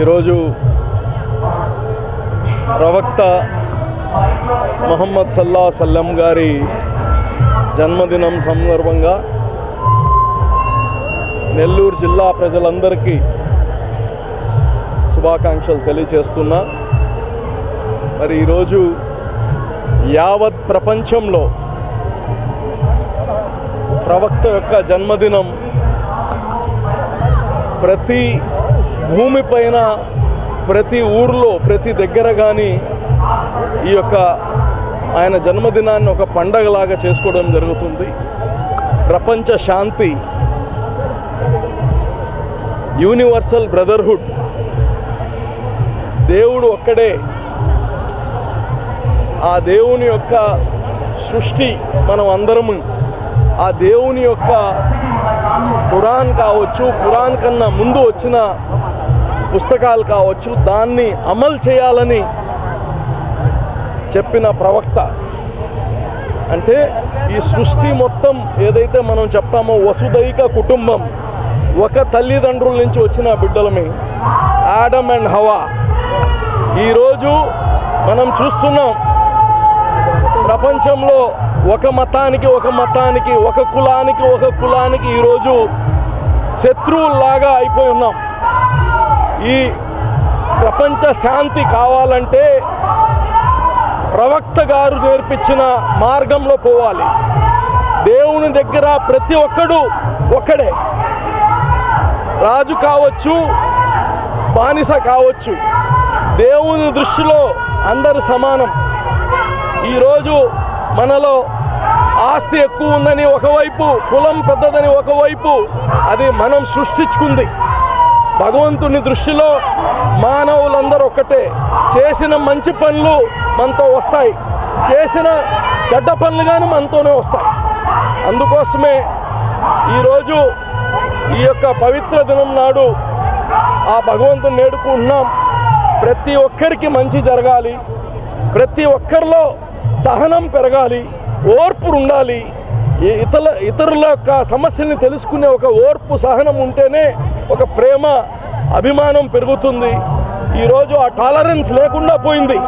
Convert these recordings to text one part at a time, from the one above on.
ఈరోజు ప్రవక్త మొహమ్మద్ సల్లా సల్లం గారి జన్మదినం సందర్భంగా నెల్లూరు జిల్లా ప్రజలందరికీ శుభాకాంక్షలు తెలియచేస్తున్నా. మరి ఈరోజు యావత్ ప్రపంచంలో ప్రవక్త యొక్క జన్మదినం ప్రతి భూమిపైన ప్రతి ఊర్లో ప్రతి దగ్గర కానీ ఈ యొక్క ఆయన జన్మదినాన్ని ఒక పండగలాగా చేసుకోవడం జరుగుతుంది. ప్రపంచ శాంతి యూనివర్సల్ బ్రదర్హుడ్. దేవుడు ఒక్కడే. ఆ దేవుని యొక్క సృష్టి మనం అందరము. ఆ దేవుని యొక్క ఖురాన్ కావచ్చు ఖురాన్ కన్నా ముందు వచ్చిన పుస్తకాలు కావచ్చు దాన్ని అమలు చేయాలని చెప్పిన ప్రవక్త. అంటే ఈ సృష్టి మొత్తం ఏదైతే మనం చెప్తామో వసుదైక కుటుంబం ఒక తల్లిదండ్రుల నుంచి వచ్చిన బిడ్డలమే ఆడమ్ అండ్ హవా. ఈరోజు మనం చూస్తున్నాం ప్రపంచంలో ఒక మతానికి ఒక మతానికి ఒక కులానికి ఒక కులానికి ఈరోజు శత్రువుల్లాగా అయిపోయి ఉన్నాం. ఈ ప్రపంచ శాంతి కావాలంటే ప్రవక్త గారు నేర్పించిన మార్గంలో పోవాలి. దేవుని దగ్గర ప్రతి ఒక్కడు ఒక్కడే. రాజు కావచ్చు బానిస కావచ్చు దేవుని దృష్టిలో అందరు సమానం. ఈరోజు మనలో ఆస్తి ఎక్కువ ఉందని ఒకవైపు కులం పెద్దదని ఒకవైపు అది మనం సృష్టించుకుంది. భగవంతుని దృష్టిలో మానవులందరూ ఒక్కటే. చేసిన మంచి పనులు మనతో వస్తాయి. చేసిన చెడ్డ పనులు కానీ మనతోనే వస్తాయి. అందుకోసమే ఈరోజు ఈ యొక్క పవిత్ర దినం నాడు ఆ భగవంతుని నేడుకుంటున్నాం. ప్రతి ఒక్కరికి మంచి జరగాలి. ప్రతి ఒక్కరిలో సహనం పెరగాలి. ఓర్పు ఉండాలి ఈ ఇతర ఇతరుల యొక్క సమస్యల్ని తెలుసుకునే ఒక ఓర్పు సహనం ఉంటేనే ఒక ప్రేమ అభిమానం పెరుగుతుంది. ఈరోజు ఆ టాలరెన్స్ లేకుండా పోయింది.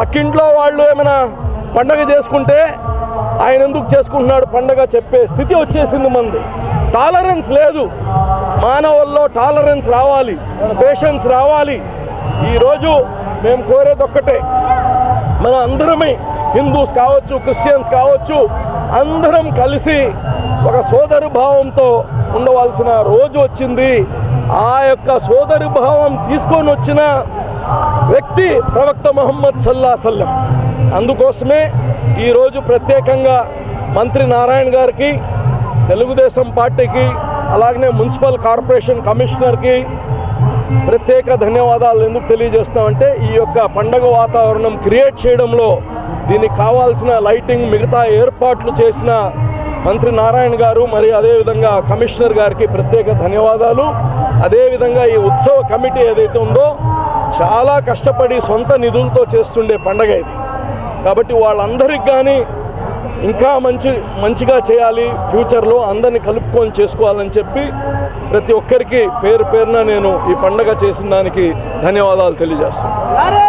పక్కింట్లో వాళ్ళు ఏమైనా పండగ చేసుకుంటే ఆయన ఎందుకు చేసుకుంటున్నాడు? పండగ చెప్పే స్థితి వచ్చేసింది మంది. టాలరెన్స్ లేదు. మానవుల్లో టాలరెన్స్ రావాలి. పేషెన్స్ రావాలి. ఈరోజు మేము కోరేది ఒక్కటే మన అందరమే హిందూస్ కావచ్చు క్రిస్టియన్స్ కావచ్చు అందరం కలిసి ఒక సోదరు భావంతో ఉండవలసిన రోజు వచ్చింది. ఆ యొక్క సోదరు భావం తీసుకొని వచ్చిన వ్యక్తి ప్రవక్త మొహమ్మద్ సల్లా సల్లం అందుకోసమే ఈరోజు ప్రత్యేకంగా మంత్రి నారాయణ గారికి తెలుగుదేశం పార్టీకి అలాగనే మున్సిపల్ కార్పొరేషన్ కమిషనర్కి ప్రత్యేక ధన్యవాదాలు ఎందుకు తెలియజేస్తామంటే ఈ యొక్క పండగ వాతావరణం క్రియేట్ చేయడంలో దీనికి కావాల్సిన లైటింగ్ మిగతా ఏర్పాట్లు చేసిన మంత్రి నారాయణ గారు మరి అదేవిధంగా కమిషనర్ గారికి ప్రత్యేక ధన్యవాదాలు. అదేవిధంగా ఈ ఉత్సవ కమిటీ ఏదైతే ఉందో చాలా కష్టపడి సొంత నిధులతో చేస్తుండే పండగ ఇది. కాబట్టి వాళ్ళందరికి కానీ ఇంకా మంచి మంచిగా చేయాలి ఫ్యూచర్లో అందరిని కలుపుకొని చేసుకోవాలని చెప్పి ప్రతి ఒక్కరికి పేరు పేరున నేను ఈ పండగ చేసిన దానికి ధన్యవాదాలు తెలియజేస్తున్నాను.